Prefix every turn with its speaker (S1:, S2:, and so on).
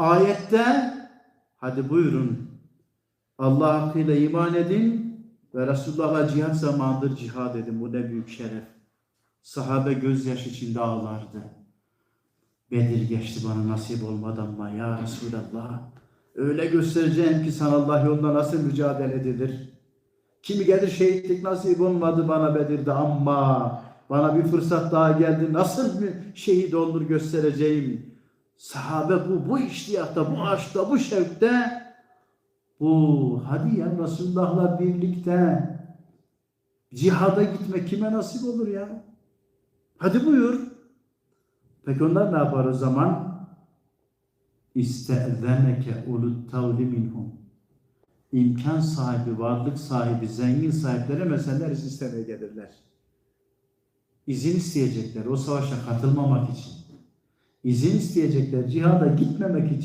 S1: Ayette hadi buyurun Allah hakkıyla iman edin ve Resulullah'la cihat zamanıdır cihad edin. Bu ne büyük şeref. Sahabe gözyaşı içinde ağlardı. Bedir geçti bana nasip olmadı ama ya Resulallah öyle göstereceğim ki sana Allah yolunda nasıl mücadele edilir. Kimi gelir şehitlik nasip olmadı bana Bedir'de ama bana bir fırsat daha geldi. Nasıl bir şehit olur göstereceğim. Sahabe bu, bu iştiyatta, bu aşkta, bu şevkte bu hadi ya Resulullah'la birlikte cihada gitmek kime nasip olur ya? Hadi buyur. Peki onlar ne yapar o zaman? İste'zeneke ulut tavli minhum. İmkan sahibi, varlık sahibi, zengin sahipleri meseleler istemeye gelirler. İzin isteyecekler o savaşa katılmamak için. İzin isteyecekler cihada gitmemek için.